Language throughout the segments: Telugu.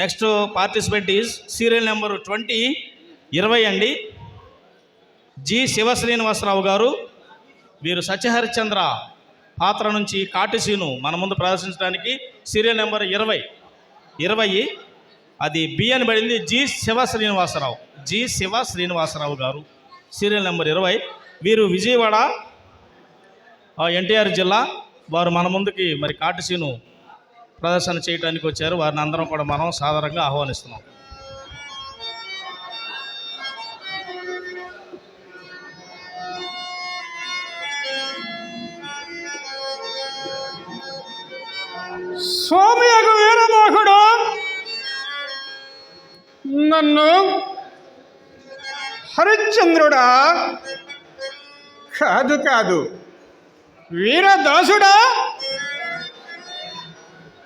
Next participant is serial number twenty ఇరవై అండి. జి శివ శ్రీనివాసరావు గారు వీరు సత్యహరిశ్చంద్ర పాత్ర నుంచి కాటిసీను మన ముందు ప్రదర్శించడానికి సీరియల్ నెంబర్ ఇరవై ఇరవై. అది బి అని పడింది జి శివ శ్రీనివాసరావు జి శివ శ్రీనివాసరావు గారు సీరియల్ నెంబర్ ఇరవై. వీరు విజయవాడ ఎన్టీఆర్ జిల్లా వారు మన ముందుకి మరి కాటిసీను ప్రదర్శన చేయడానికి వచ్చారు. వారిని అందరం కూడా మనం సాధారణంగా ఆహ్వానిస్తున్నాం. సోమయగు వీరమోహుడు నన్ను హరిశ్చంద్రుడా కాదు కాదు వీరదాసుడా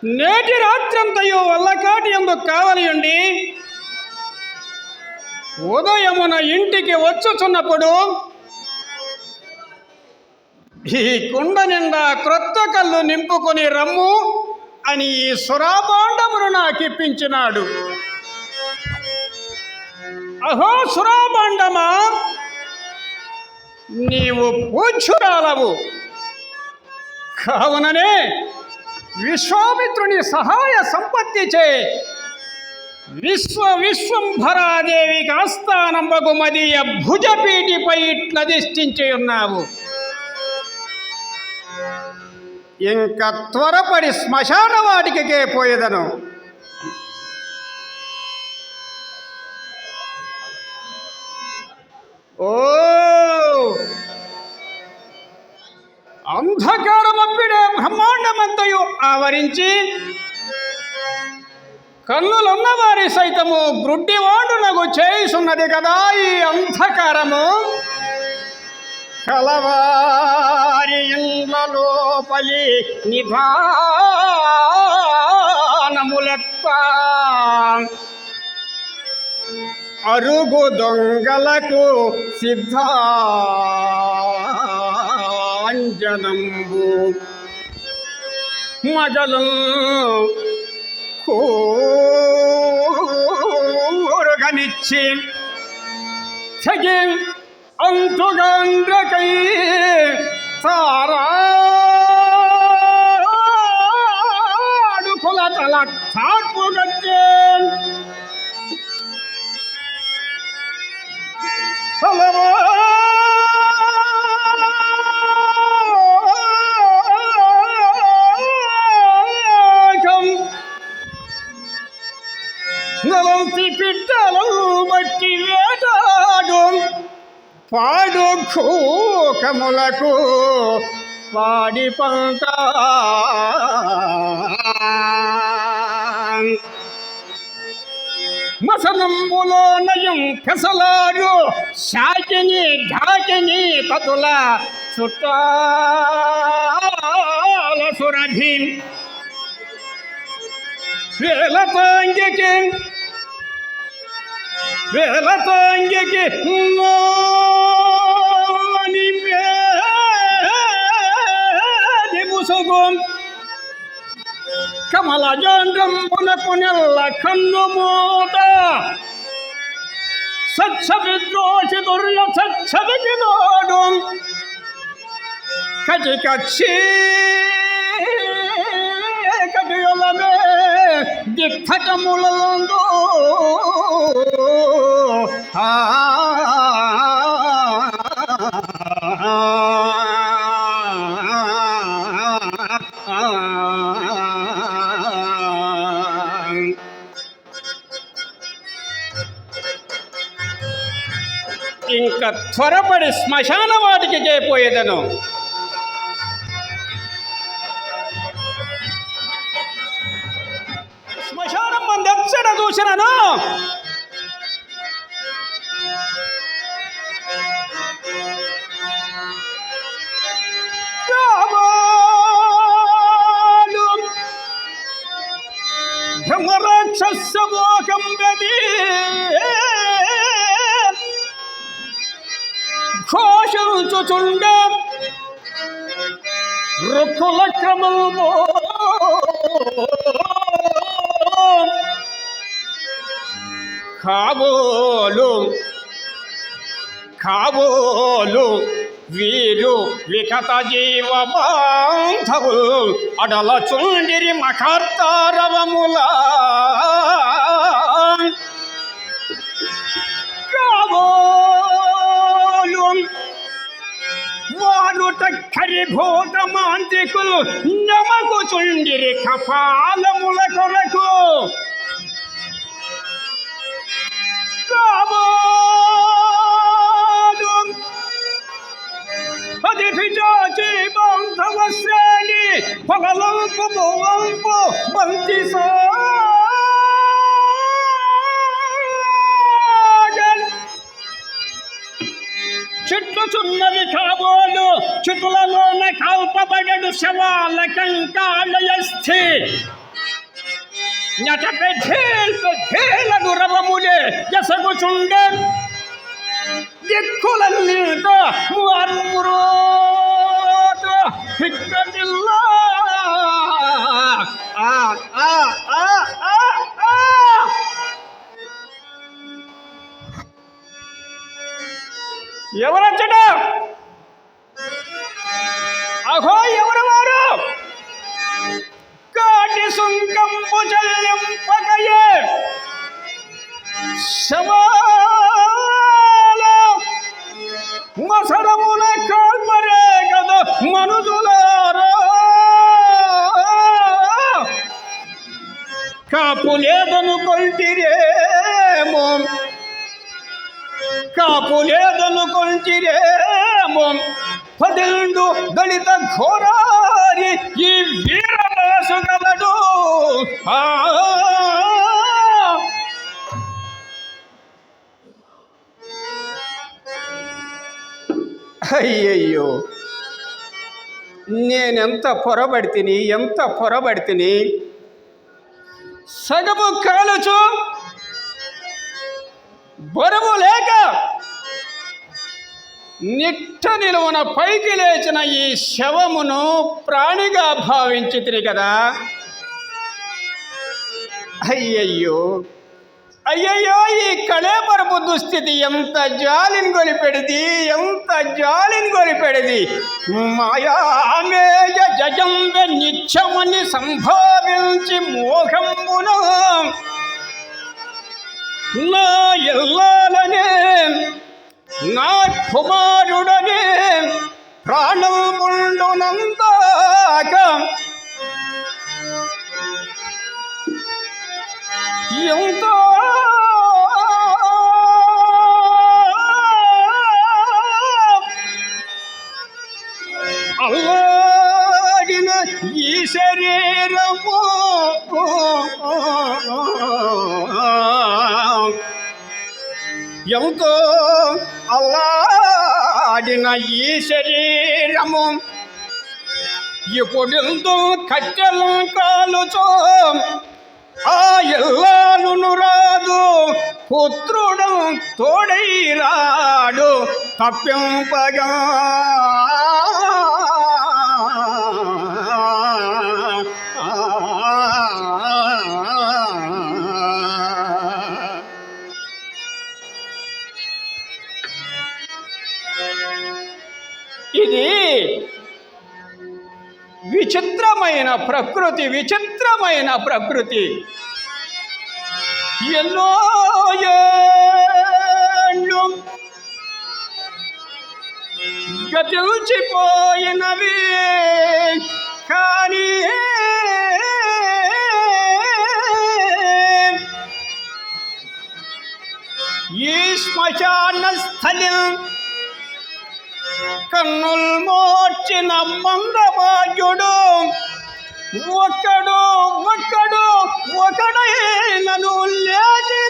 నేటి రాత్రంతయు వల్లకాటి ఎందుకు కావలియుండి ఉదయమున ఇంటికి వచ్చుచున్నప్పుడు ఈ కుండ నిండా క్రొత్త కళ్ళు నింపుకొని రమ్ము అని ఈ సురాభాండమును నాకిప్పించినాడు. అహో సురాబాండమా నీవు పూజ్యురాలవు. కావుననే విశ్వామిత్రుని సహాయ సంపత్తి చే విశ్వ విశ్వంభరాదేవికి ఆస్థానంబగు మదీయ భుజపీటిపై ఇట్లధిష్ఠించి ఉన్నావు. ఇంక త్వరపడి శ్మశాన వాటికే పోయేదను? ధరించి కన్నులున్న వారి సైతము గ్రుడ్డివాడునకు చేయుచున్నది కదా ఈ అంధకారము. కలవారి ఇండ్ల లోపలి నిధానములెత్త అరుగు దొంగలకు సిద్ధాంజనంబు. মজল ঘনিচ্ছে থেকে অন্তগান রাখাই పాడు కూకములకు పాడి పంక మసనంబులో నయం పెసలాడు శాకిని ఘాకిని తతుల చుట్టాల సురభి వేలతాంగికి వేలతాంగికి నోని కమల జాండ్రంబునకు నెల్ల కన్ను సచ్చ విద్రోషి దుర్య సచ్చదికి నోడు కటి కక్షి కటియులమే దిక్కటములందు త్వరపడి శ్మశాన వాటికి చేపోయేదను శ్మశానం మంది ఎచ్చట చూసినాను రామాలు బ్రహ్మరాక్షసమోకం ఘోషించుచుండ రుక్కుల క్రమము కాబోలు కాబోలు వీరు వికత జీవ బాంధవులు అడల చుండిరి మకర్తారవముల భూత మాంత్రికులు నమకు చుండిరి కపాలముల కొరకు కాబోలు అది పిచాచి బాంధవ శ్రేణి పగలంపు భువంపు బంతి చెట్లు చున్నవి కాబోలు చుతులలోన కాల్పబడడు శవాల కంకాళయస్థి నటపె ఢేల్పు ఢేలను రవములే ఎసగుచుండే దిక్కులన్నీతో కదా కాపు లేదను కొల్టిరేమో కాపు లేదను కొల్టిరేమో పదిండు దళిత ఘోరారి ఈ వీరదాసు గలడు. ఆ! అయ్యయ్యో! నేనెంత పొరబడితిని ఎంత పొరబడితిని? సగము కాలుచు బరువు లేక నిట్ట నిలువున పైకి లేచిన ఈ శవమును ప్రాణిగా భావించితిని కదా. అయ్యయ్యో! అయ్యయ్యో ఈ కళేపరపు దుస్థితి ఎంత జాలిని గొలిపెడిది ఎంత జాలిని గొలిపెడిది. మాయామేయ జజంబ నిత్యమని సంభావించి మోహంబున. నా ఎల్లాలనే నా కుమారుడనే ప్రాణం ఎంతో అల్లాడిన ఈ శరీరము. ఇప్పుడు కట్టెలు కాలుచో ఆ ఎల్లాను రాదు పుత్రుడు తోడై రాడు తప్పింపగా విచిత్రమైన ప్రకృతి విచిత్రమైన ప్రకృతి. ఎన్నో ఏళ్ళు కానీ ఈ శ్మశాన స్థలి కన్నుల్ మోర్చిన మందభాగ్యుడు ఒక్కడు ఒక్కడు ఒకడైనను లేచిరాడు.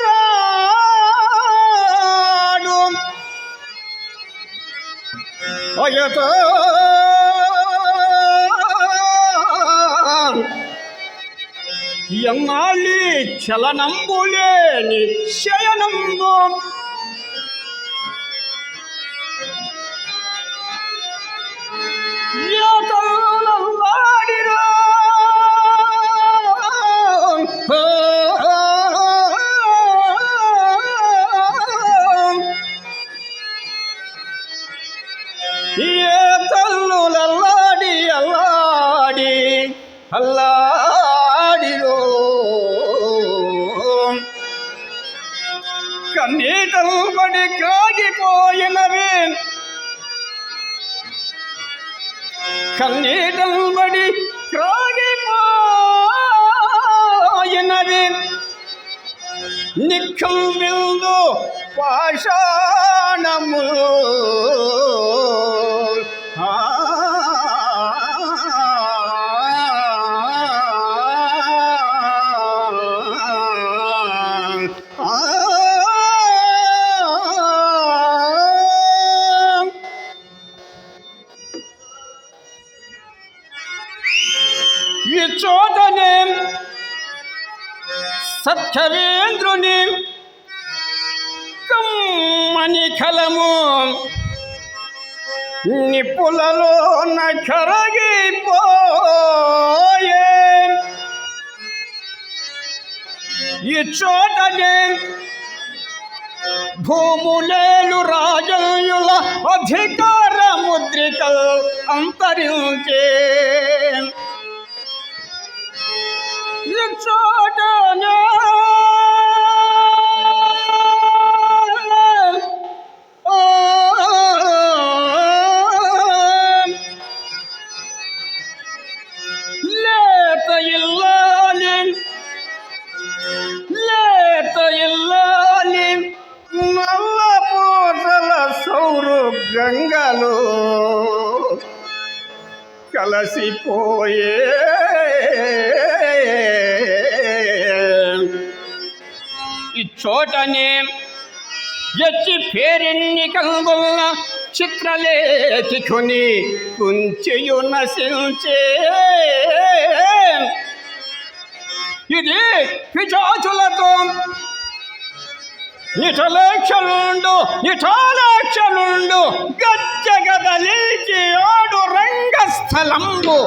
అయతో ఎన్నాళ్ళి చలనంబులేని శయనంబు కన్నీటలు పడి కాగిపోయినవి నిఖం బిందు పాషాణము ఆ ఈ చోటనే సత్కవేంద్రుని కమ్మని కలము. నిప్పులలో నరగిపోయే ఈ భూములేలు రాజయుల అధికార ముద్రికలు అంతరించే అలసిపోయే. ఇచ్చోటనే ఎచ్చి పేరెన్ని కంగున్న చిత్రలేఖికుని కుంచెయు నశించే. ఇది పిచాచులతో నిటలేక్షలుండు నిటాలేక్షలుండు గచ్చగదలిచి ఆడు రంగస్థలంబు.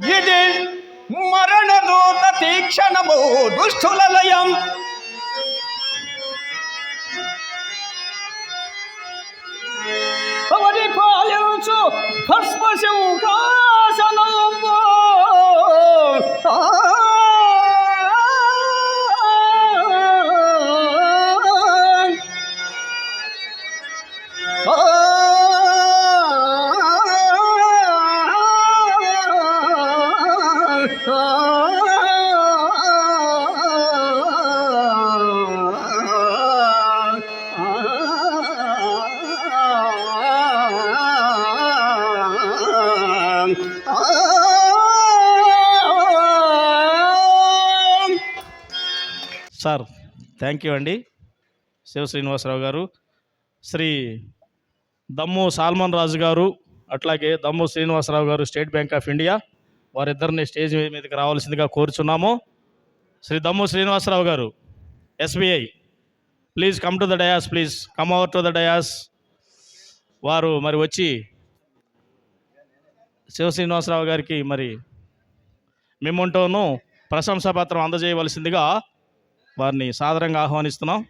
ఇది మరణదూత తీక్షణము దుష్టుల లయం సార్ థ్యాంక్ యూ అండి. శివ శ్రీనివాసరావు గారు శ్రీ దమ్ము సాల్మన్ రాజు గారు అట్లాగే దమ్ము శ్రీనివాసరావు గారు స్టేట్ బ్యాంక్ ఆఫ్ ఇండియా వారిద్దరిని స్టేజ్ మీదకి రావాల్సిందిగా కోరుచున్నాము. శ్రీ దమ్ము శ్రీనివాసరావు గారు SBI please come to the dais please come over to the dais వారు మరి వచ్చి శివ శ్రీనివాసరావు గారికి మరి మెమోంటోను ప్రశంసాపత్రం అందజేయవలసిందిగా వారిని సాదరంగా ఆహ్వానిస్తున్నాం.